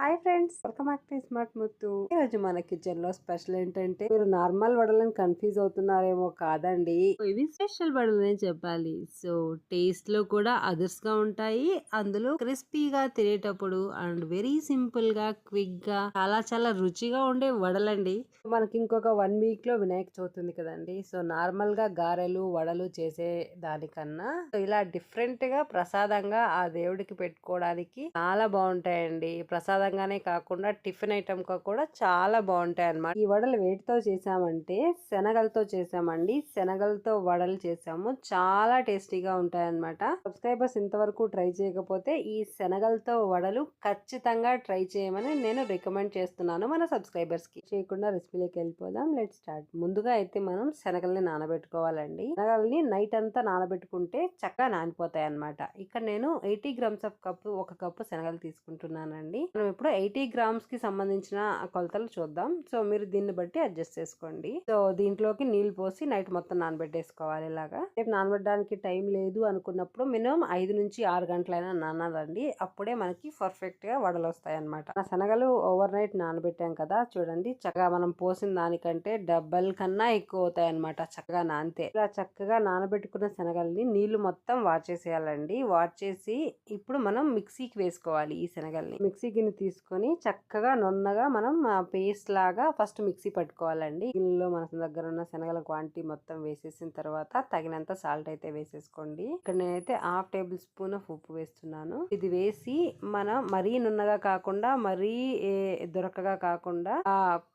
Hi friends welcome back to smart Muthu. ఈ రోజు మన కిచెన్లో స్పెషల్ ఏంటంటే మీరు నార్మల్ వడలను కన్ఫ్యూజ్ అవుతున్నారేమో కాదండి. ఇవి స్పెషల్ వడలనే చెప్పాలి. సో టేస్ట్లో కూడా అదర్స్గా ఉంటాయి. అందులో క్రిస్పీగా తినేటప్పుడు అండ్ వెరీ సింపుల్గా క్విక్గా చాలా చాలా రుచిగా ఉండే వడలండి. మనకి ఇంకొక వన్ వీక్లో వినాయక చవితి ఉంది కదండి. సో నార్మల్గా గారెలు వడలు చేసే దానికన్నా సో ఇలా డిఫరెంట్గా ప్రసాదంగా ఆ దేవుడికి పెట్టుకోవడానికి చాలా బాగుంటాయండి. ప్రసాదంగానే కాకుండా టిఫిన్ ఐటమ్ కూడా చాలా బాగుంటాయి అనమాట ఈ వడలు వేటితో చేసామంటే శనగలతో చేసామండి. శనగలతో వడలు చేసాము. చాలా టేస్టీగా ఉంటాయి అనమాట సబ్స్క్రైబర్స్ ఇంతవరకు ట్రై చేయకపోతే ఈ శనగలతో వడలు ఖచ్చితంగా ట్రై చేయమని నేను రికమెండ్ చేస్తున్నాను మన సబ్స్క్రైబర్స్కి చేయకుండా రెసిపీలోకి వెళ్ళిపోదాం. Let start. ముందుగా అయితే మనం శనగల్ని నానబెట్టుకోవాలండి. శనగల్ని నైట్ అంతా నానబెట్టుకుంటే చక్కగా నానిపోతాయి అనమాట ఇక్కడ నేను ఎయిటీ గ్రామ్స్ ఆఫ్ కప్పు ఒక కప్పు శనగలు తీసుకుంటున్నానండి. మనం ఇప్పుడు ఎయిటీ గ్రామ్స్కి సంబంధించిన కొలతలు చూద్దాం. సో మీరు దీన్ని బట్టి అడ్జస్ట్ చేసుకోండి. సో దీంట్లోకి నీళ్ళు పోసి నైట్ మొత్తం నానబెట్టేసుకోవాలి ఇలాగా. రేపు నానబెట్టడానికి టైం లేదు అనుకున్నప్పుడు మినిమం ఐదు నుంచి ఆరు గంటలైనా నానాలండి. అప్పుడే మనకి పర్ఫెక్ట్గా వడలు వస్తాయి అనమాట ఆ శనగలు ఓవర్ నైట్ నానబెట్టాం కదా చూడండి. చక్కగా మనం పోసిన దానికంటే డబ్బల్ కన్నా ఎక్కువ అవుతాయి అనమాట చక్కగా నానితే. ఇలా చక్కగా నానబెట్టుకున్న శనగల్ని నీళ్ళు మొత్తం వాచేసేయాలండి వాచేసి ఇప్పుడు మనం మిక్సీకి వేసుకోవాలి ఈ శనగల్ని. మిక్సీ గిన్నె తీసుకొని చక్కగా నున్నగా మనం పేస్ట్ లాగా ఫస్ట్ మిక్సీ పట్టుకోవాలండి. గిన్నెలో మన దగ్గర ఉన్న శనగల క్వాంటిటీ మొత్తం వేసేసిన తర్వాత తగినంత సాల్ట్ అయితే వేసేసుకోండి. ఇక్కడ నేనైతే హాఫ్ టేబుల్ స్పూన్ ఆఫ్ ఉప్పు వేస్తున్నాను. ఇది వేసి మనం మరీ నున్నగా కాకుండా మరీ దొరకగా కాకుండా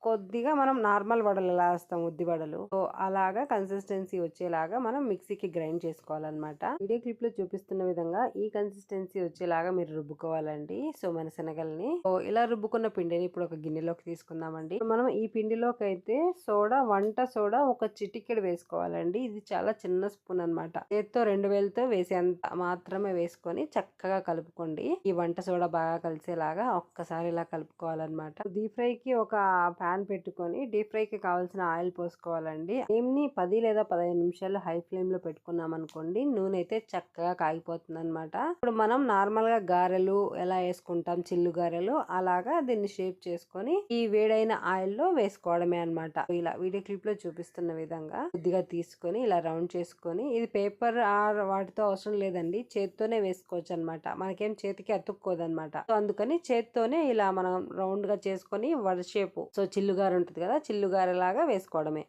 కొద్దిగా మనం నార్మల్ వడలు ఎలా వేస్తాం ఉద్ది వడలు సో అలాగా కన్సిస్టెన్సీ వచ్చేలాగా మనం మిక్సీకి గ్రైండ్ చేసుకోవాలన్నమాట. వీడియో క్లిప్లో చూపిస్తున్న విధంగా ఈ కన్సిస్టెన్సీ వచ్చేలాగా మీరు రుబ్బుకోవాలండి. సో మన శనగల్ని సో ఇలా రుబ్బుకున్న పిండిని ఇప్పుడు ఒక గిన్నెలోకి తీసుకుందామండి. మనం ఈ పిండిలోకి అయితే సోడా వంట సోడా ఒక చిటికెడు వేసుకోవాలండి. ఇది చాలా చిన్న స్పూన్ అనమాట చేత్తో రెండు వేలతో వేసేంత మాత్రమే వేసుకొని చక్కగా కలుపుకోండి. ఈ వంట సోడా బాగా కలిసేలాగా ఒక్కసారి ఇలా కలుపుకోవాలన్నమాట. డీప్ ఫ్రై కి ఒక ప్యాన్ పెట్టుకొని డీప్ ఫ్రై కి కావాల్సిన ఆయిల్ పోసుకోవాలండి. ఏమి పది లేదా పదిహేను నిమిషాలు హై ఫ్లేమ్లో పెట్టుకున్నాం అనుకోండి నూనె అయితే చక్కగా కాగిపోతుంది అనమాట ఇప్పుడు మనం నార్మల్గా గారెలు ఎలా వేసుకుంటాం చిల్లు గారెలు అలాగా దీన్ని షేప్ చేసుకొని ఈ వేడైన ఆయిల్లో వేసుకోవడమే అనమాట ఇలా వీడియో క్లిప్లో చూపిస్తున్న విధంగా కొద్దిగా తీసుకొని ఇలా రౌండ్ చేసుకొని ఇది పేపర్ ఆర్ వాటితో అవసరం లేదండి. చేత్తోనే వేసుకోవచ్చు అనమాట మనకేం చేతికి అతుక్కోదనమాట సో అందుకని చేత్తోనే ఇలా మనం రౌండ్గా చేసుకొని వడ షేపు. సో చిల్లుగారు ఉంటుంది కదా చిల్లుగారు లాగా వేసుకోవడమే.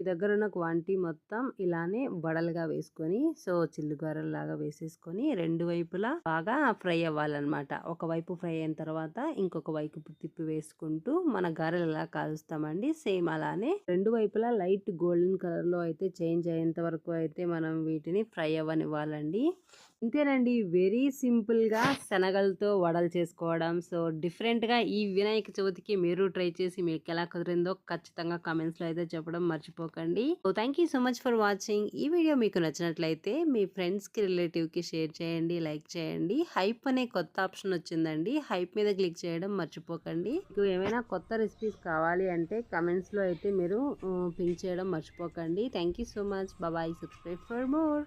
ఈ దగ్గర ఉన్న క్వాంటిటీ మొత్తం ఇలానే వడలుగా వేసుకొని సో చిల్లుగారలాగా వేసేసుకొని రెండు వైపులా బాగా ఫ్రై అవ్వాలన్నమాట. ఒక వైపు ఫ్రై అయిన తర్వాత ఇంకొక వైపు తిప్పి వేసుకుంటూ మన గారెలు ఎలా కాలుస్తామండి. సేమ్ అలానే రెండు వైపులా లైట్ గోల్డెన్ కలర్లో అయితే చేంజ్ అయ్యేంత వరకు అయితే మనం వీటిని ఫ్రై అవ్వనివ్వాలండి. ఇంతేనండి. వెరీ సింపుల్గా శనగలతో వడలు చేసుకోవడం. సో డిఫరెంట్గా ఈ వినాయక చవితికి మీరు ట్రై చేసి మీకు ఎలా కుదిరిందో ఖచ్చితంగా కామెంట్స్లో అయితే చెప్పడం మర్చిపోకండి. So thank you so much for watching ఈ వీడియో మీకు నచ్చినట్లయితే మీ ఫ్రెండ్స్కి రిలేటివ్కి షేర్ చేయండి లైక్ చేయండి. హైప్ అనే కొత్త ఆప్షన్ వచ్చిందండి. హైప్ మీద క్లిక్ చేయడం మర్చిపోకండి. మీకు ఏమైనా కొత్త రెసిపీస్ కావాలి అంటే కమెంట్స్లో అయితే మీరు పింక్ చేయడం మర్చిపోకండి. థ్యాంక్ యూ సో మచ్ బాబాయ్ సబ్స్క్రైబ్ ఫర్ మోర్